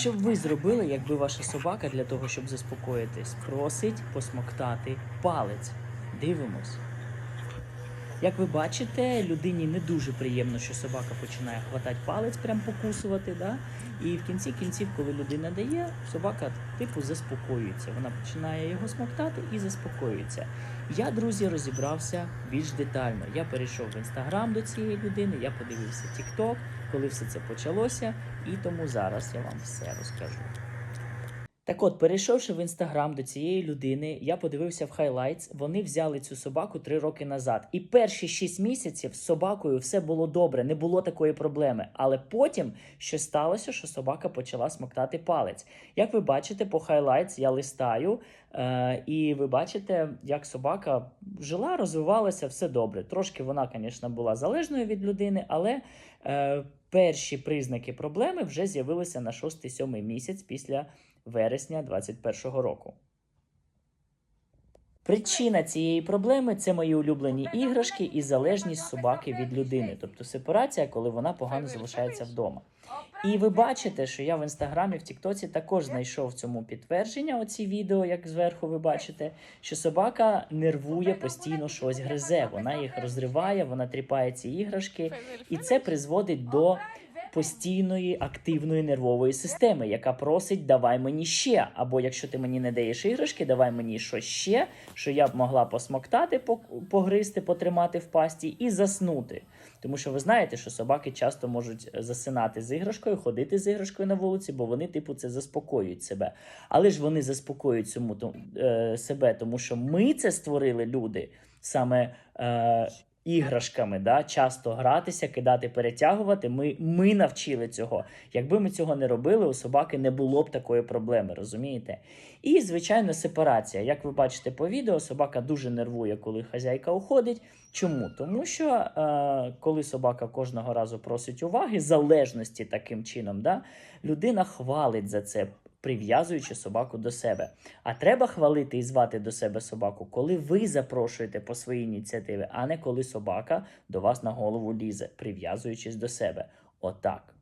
Що б ви зробили, якби ваша собака для того, щоб заспокоїтись, просить посмоктати палець? Дивимось. Як ви бачите, людині не дуже приємно, що собака починає хватати палець, прям покусувати. Да? І в кінці кінців, коли людина дає, собака типу заспокоюється. Вона починає його смоктати і заспокоюється. Я, друзі, розібрався більш детально. Я перейшов в інстаграм до цієї людини, я подивився TikTok, коли все це почалося, і тому зараз я вам все розкажу. Так от, перейшовши в інстаграм до цієї людини, я подивився в хайлайтс. Вони взяли цю собаку три роки назад. І перші шість місяців з собакою все було добре, не було такої проблеми. Але потім щось сталося, що собака почала смоктати палець. Як ви бачите, по хайлайтс я листаю, е, і ви бачите, як собака жила, розвивалася, все добре. Трошки вона, звісно, була залежною від людини, але е, перші признаки проблеми вже з'явилися на 6-7 місяць після вересня 2021 року. Причина цієї проблеми це мої улюблені іграшки і залежність собаки від людини, тобто сепарація, коли вона погано залишається вдома. І ви бачите, що я в інстаграмі, в Тіктоці також знайшов цьому підтвердження. Оці відео, як зверху ви бачите, що собака нервує постійно щось гризе. Вона їх розриває, вона тріпає ці іграшки, і це призводить до постійної активної нервової системи, яка просить давай мені ще. Або якщо ти мені не даєш іграшки, давай мені щось ще, що я б могла посмоктати, погризти, потримати в пасті і заснути. Тому що ви знаєте, що собаки часто можуть засинати з іграшкою, ходити з іграшкою на вулиці, бо вони, типу, це заспокоюють себе. Але ж вони заспокоюють цьому е, себе, тому що ми це створили люди саме. Е, іграшками, да, часто гратися, кидати, перетягувати. Ми, ми навчили цього. Якби ми цього не робили, у собаки не було б такої проблеми, розумієте? І, звичайно, сепарація. Як ви бачите по відео, собака дуже нервує, коли хазяйка уходить. Чому? Тому що е, коли собака кожного разу просить уваги, залежності таким чином, да, людина хвалить за це. Прив'язуючи собаку до себе. А треба хвалити і звати до себе собаку, коли ви запрошуєте по своїй ініціативі, а не коли собака до вас на голову лізе, прив'язуючись до себе. Отак.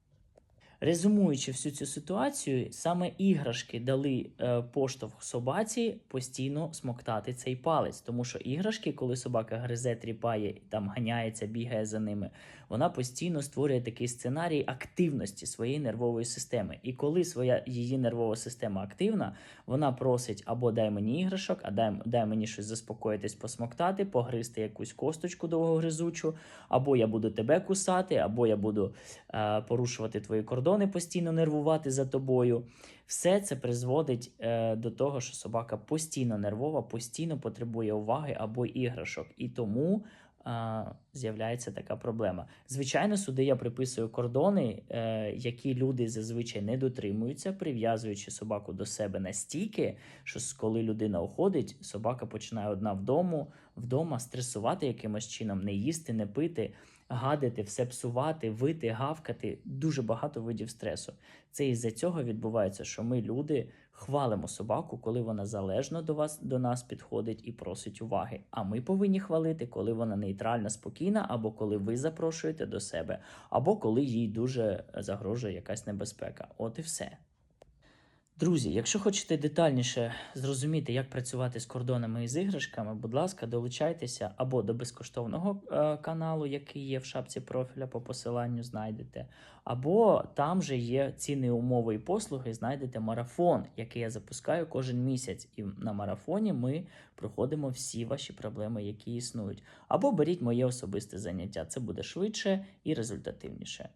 Резумуючи всю цю ситуацію, саме іграшки дали е, поштовх собаці постійно смоктати цей палець. Тому що іграшки, коли собака гризе, тріпає, там ганяється, бігає за ними, вона постійно створює такий сценарій активності своєї нервової системи. І коли своя її нервова система активна, вона просить або дай мені іграшок, а дай, дай мені щось заспокоїтись, посмоктати, погризти якусь косточку довгогризучу, або я буду тебе кусати, або я буду е, порушувати твої кордони, постійно нервувати за тобою. Все це призводить е, до того, що собака постійно нервова, постійно потребує уваги або іграшок. І тому е, з'являється така проблема. Звичайно, сюди я приписую кордони, е, які люди зазвичай не дотримуються, прив'язуючи собаку до себе настільки, що коли людина уходить, собака починає одна вдому, вдома стресувати якимось чином, не їсти, не пити, гадити, все псувати, вити, гавкати. Дуже багато видів стресу. Це із-за цього відбувається, що ми, люди, хвалимо собаку, коли вона залежно до вас до нас підходить і просить уваги. А ми повинні хвалити, коли вона нейтральна, спокійна, або коли ви запрошуєте до себе, або коли їй дуже загрожує якась небезпека. От і все. Друзі, якщо хочете детальніше зрозуміти, як працювати з кордонами і з іграшками, будь ласка, долучайтеся або до безкоштовного е, каналу, який є в шапці профіля, по посиланню знайдете, або там же є ціни, умови і послуги. Знайдете марафон, який я запускаю кожен місяць. І на марафоні ми проходимо всі ваші проблеми, які існують. Або беріть моє особисте заняття. Це буде швидше і результативніше.